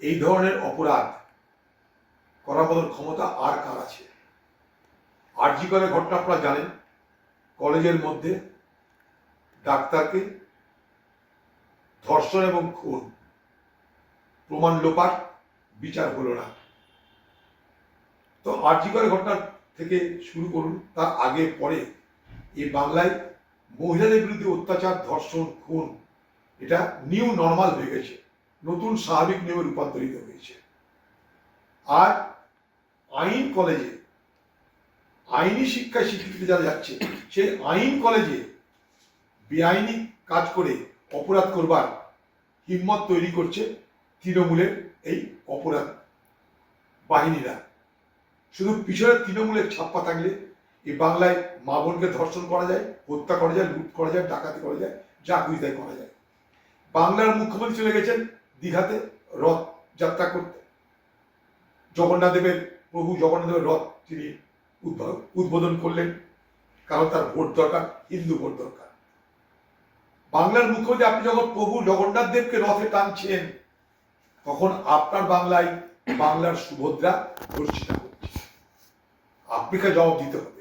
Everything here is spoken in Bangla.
এই ধরনের অপরাধ করার মতন ক্ষমতা আর কার আছে? আরজি করে ঘটনা আপনারা জানেন? কলেজের মধ্যে ডাক্তারকে ধর্ষণ এবং খুন। প্রমাণ লোপাট বিচার হলো না। তো আরজি করে ঘটনা থেকে শুরু করুন, তার আগে পরে এই বাংলায় মহিলাদের বিরুদ্ধে অত্যাচার, ধর্ষণ, খুন, এটা নিউ নর্মাল হয়ে গেছে। নতুন স্বাভাবিক নিয়মে রূপান্তরিত হয়েছে। আর আইন কলেজে, আইনি শিক্ষায় স্বীকৃতি যারা যাচ্ছে, সেই আইন কলেজে বেআইনি কাজ করে অপরাধ করবার হিম্মত তৈরি করছে তৃণমূলের এই অপরাধ বাহিনীরা। শুধু পিছনে তৃণমূলের ছাপ্পা থাকলে এই বাংলায় মা বোনকে ধর্ষণ করা যায়, হত্যা করা যায়, লুট করা যায়, ডাকাতি করা যায়, যা করা যায়। বাংলার মুখ্যমন্ত্রী চলে গেছেন দীঘাতে রথ যাত্রা করতে। জগন্নাথ দেবের প্রভু জগন্নাথ দেবের রথ তিনি উদ্বোধন করলেন। কারণ তার ভোট দরকার, হিন্দু ভোট দরকার। বাংলার মুখ্যমন্ত্রী আপনি যখন প্রভু জগন্নাথ দেবকে রথে টানছেন, তখন আপনার বাংলায় বাংলার সুভদ্রা ধর্ষিতা হচ্ছে। আপনাকে জবাব দিতে হবে?